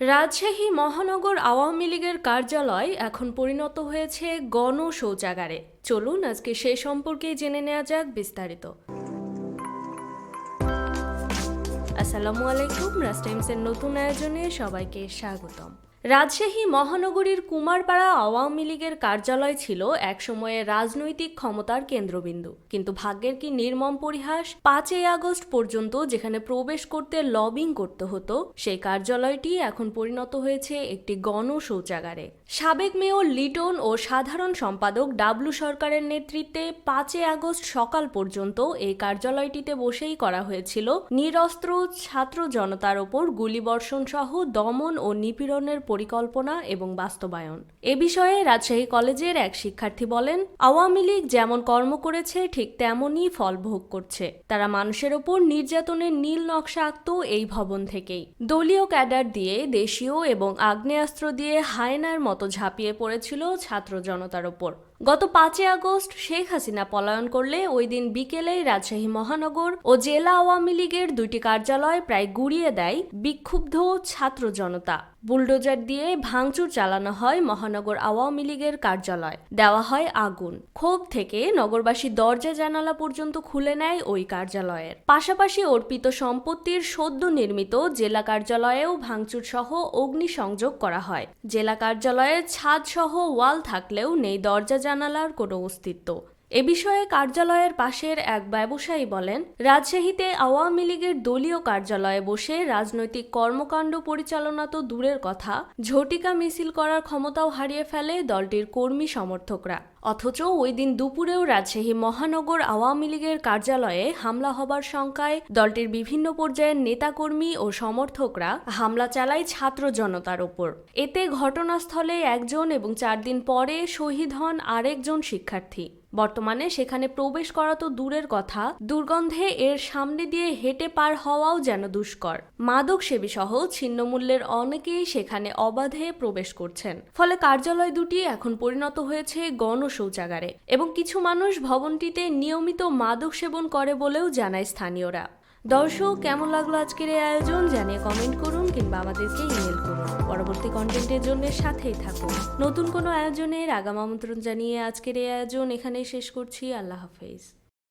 রাজশাহী মহানগর আওয়ামী লীগের কার্যালয় এখন পরিণত হয়েছে গণ শৌচাগারে চলুন আজকে সে সম্পর্কে জেনে নেওয়া যাক বিস্তারিত। আসসালামু আলাইকুম রাজ টাইমসের নতুন আয়োজনে সবাইকে স্বাগতম। রাজশাহী মহানগরীর কুমারপাড়া আওয়ামী লীগের কার্যালয় ছিল একসময়ে রাজনৈতিক ক্ষমতার কেন্দ্রবিন্দু। কিন্তু ভাগ্যের কি নির্মম পরিহাস পাঁচই আগস্ট পর্যন্ত যেখানে প্রবেশ করতে লবিং করতে হতো, সেই কার্যালয়টি এখন পরিণত হয়েছে একটি গণ শৌচাগারে সাবেক মেয়র লিটন ও সাধারণ সম্পাদক ডাবলু সরকারের নেতৃত্বে পাঁচই আগস্ট সকাল পর্যন্ত এই কার্যালয়টিতে বসেই করা হয়েছিল। নিরস্ত্র ছাত্র জনতার ওপর গুলিবর্ষণ সহ দমন ও নিপীড়নের পরিকল্পনা এবং বাস্তবায়ন। এ বিষয়ে রাজশাহী কলেজের এক শিক্ষার্থী বলেন, আওয়ামী লীগ যেমন কর্ম করেছে, ঠিক তেমনই ফল ভোগ করছে। তারা মানুষের ওপর নির্যাতনের নীল নকশা আঁকত এই ভবন থেকেই। দলীয় ক্যাডার দিয়ে, দেশীয় এবং আগ্নেয়াস্ত্র দিয়ে হায়নার মতো ঝাঁপিয়ে পড়েছিল ছাত্র জনতার ওপর। গত পাঁচই আগস্ট শেখ হাসিনা পলায়ন করলে ওই দিন বিকেলেই রাজশাহী মহানগর ও জেলা আওয়ামী লীগের দুইটি কার্যালয় প্রায় গুড়িয়ে দেয় বিক্ষুব্ধ ছাত্র জনতা। বুলডোজার দিয়ে ভাঙচুর চালানো হয় মহানগর আওয়ামী লীগের কার্যালয়। দেওয়া হয় আগুন। ক্ষোভ থেকে নগরবাসী দরজা জানালা পর্যন্ত খুলে নেয় ওই কার্যালয়ের। পাশাপাশি অর্পিত সম্পত্তির সদ্য নির্মিত জেলা কার্যালয়েও ভাঙচুর সহ অগ্নিসংযোগ করা হয়। জেলা কার্যালয়ের ছাদ সহ ওয়াল থাকলেও নেই দরজা জানালার কোনো অস্তিত্ব। এ বিষয়ে কার্যালয়ের পাশের এক ব্যবসায়ী বলেন, রাজশাহীতে আওয়ামী লীগের দলীয় কার্যালয়ে বসে রাজনৈতিক কর্মকাণ্ড পরিচালনা তো দূরের কথা, ঝটিকা মিছিল করার ক্ষমতাও হারিয়ে ফেলে দলটির কর্মী সমর্থকরা। অথচ ওই দিন দুপুরেও রাজশাহী মহানগর আওয়ামী লীগের কার্যালয়ে হামলা হবার শঙ্কায় দলটির বিভিন্ন পর্যায়ের নেতাকর্মী ও সমর্থকরা হামলা চালায় ছাত্র জনতার ওপর। এতে ঘটনাস্থলে একজন এবং চার দিন পরে শহীদ হন আরেকজন শিক্ষার্থী। বর্তমানে সেখানে প্রবেশ করা তো দূরের কথা, দুর্গন্ধে এর সামনে দিয়ে হেঁটে পার হওয়াও যেন দুষ্কর। মাদক সেবী সহ ছিন্নমূল্যের অনেকেই সেখানে অবাধে প্রবেশ করছেন। ফলে কার্যালয় দুটি এখন পরিণত হয়েছে গণ শৌচাগারে এবং কিছু মানুষ ভবনটিতে নিয়মিত মাদক সেবন করে বলেও জানায় স্থানীয়রা। দর্শক, কেমন লাগল আজকের এই আয়োজন? জানিয়ে কমেন্ট করুন কিংবা আমাদেরকে ইমেল করুন। পরবর্তী কন্টেন্টের জন্য সাথেই থাকুন। নতুন কোনো আয়োজনের আগাম আমন্ত্রণ জানিয়ে আজকের এই আয়োজন এখানেই শেষ করছি। আল্লাহ হাফেজ।